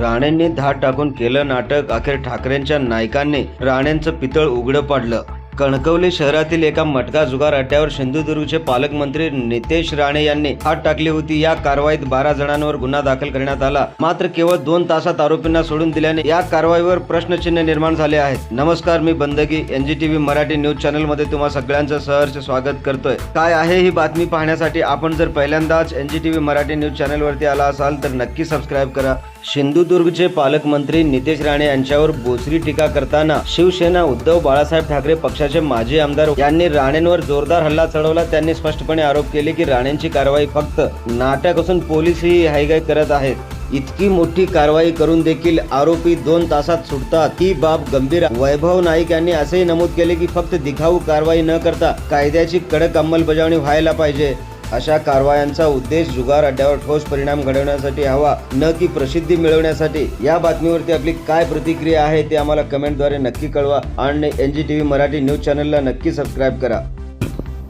राणेंनी धाड टाकून केलं नाटक अखेर ठाकरेंच्या नायकांनी राणेंचं पितळ उघडं पाडलं. कणकवली शहरातील एका मटका जुगार अड्ड्यावर सिंधुदुर्गचे पालकमंत्री नितेश राणे यांनी हात टाकली होती. या कारवाईत बारा जणांवर गुन्हा दाखल करण्यात आला. मात्र केवळ दोन तासात आरोपींना सोडून दिल्याने या कारवाईवर प्रश्नचिन्ह निर्माण झाले आहेत. नमस्कार मी बंदगी एनजीटीव्ही मराठी न्यूज चॅनलमध्ये तुम्हा सगळ्यांचं सहर्ष स्वागत करतोय. काय आहे ही बातमी पाहण्यासाठी आपण जर पहिल्यांदाच एनजीटीव्ही मराठी न्यूज चॅनल वरती आला असाल तर नक्की सबस्क्राईब करा. सिंधुदुर्गचे पालकमंत्री नितेश राणे यांच्यावर बोचरी टीका करताना शिवसेना उद्धव बाळासाहेब ठाकरे पक्षाचे माजी आमदार यांनी राणेंवर जोरदार हल्ला चढवला. त्यांनी स्पष्टपणे आरोप केले की राणेंची कारवाई फक्त नाटक असून पोलीस ही हायगाय करत आहेत. इतकी मोठी कारवाई करून देखील आरोपी दोन तासात सुटतात. ही बाब गंभीर वैभव नाईक यांनी असेही नमूद केले की फक्त दिखाऊ कारवाई न करता कायद्याची कडक अंमलबजावणी व्हायला पाहिजे. अशा कारवायांचा उद्देश जुगार अड्ड्यावर ठोस परिणाम घडवण्यासाठी हवा न की प्रसिद्धी मिळवण्यासाठी. या बातमीवरती आपली काय प्रतिक्रिया आहे ते आम्हाला कमेंटद्वारे नक्की कळवा आणि N G T V Marathi news चॅनलला नक्की सबस्क्राईब करा.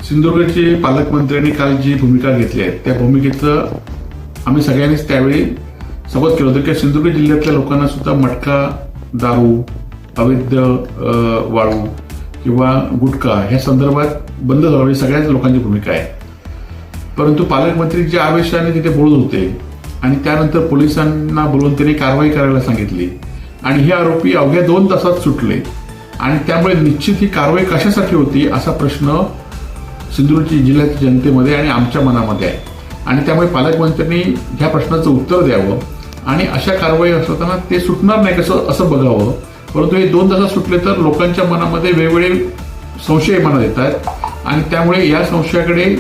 सिंधुदुर्गचे पालकमंत्र्यांनी काल जी भूमिका घेतली आहे त्या भूमिकेचं आम्ही सगळ्यांनीच त्यावेळी सोबत केलं होतं की सिंधुदुर्ग जिल्ह्यातल्या लोकांना सुद्धा मटका दारू अवैध वाळू किंवा गुटखा ह्या संदर्भात बंद झाली सगळ्याच लोकांची भूमिका आहे. परंतु पालकमंत्री ज्या आवेशाने तिथे बोलत होते. आणि त्यानंतर पोलिसांना बोलवून त्यांनी कारवाई करायला सांगितली. आणि हे आरोपी अवघ्या दोन तासात सुटले. आणि त्यामुळे निश्चित ही कारवाई कशासाठी होती असा प्रश्न सिंधुदुर्ग जिल्ह्याच्या जनतेमध्ये आणि आमच्या मनामध्ये आहे. आणि त्यामुळे पालकमंत्र्यांनी ह्या प्रश्नाचं उत्तर द्यावं. आणि अशा कारवाई असताना ते सुटणार नाही कसं असं बघावं. परंतु हे दोन तासात सुटले तर लोकांच्या मनामध्ये वेगवेगळे संशय मनात आहेत आणि त्यामुळे या संशयाकडे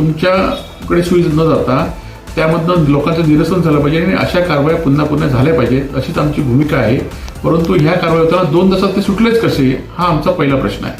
तुमच्याकडे सुई न जाता त्यामधनं लोकांचं निरसन झालं पाहिजे आणि अशा कारवाया पुन्हा पुन्हा झाल्या पाहिजेत अशीच आमची भूमिका आहे. परंतु ह्या कारवाई होताना दोन तासात ते सुटलेच कसे हा आमचा पहिला प्रश्न आहे.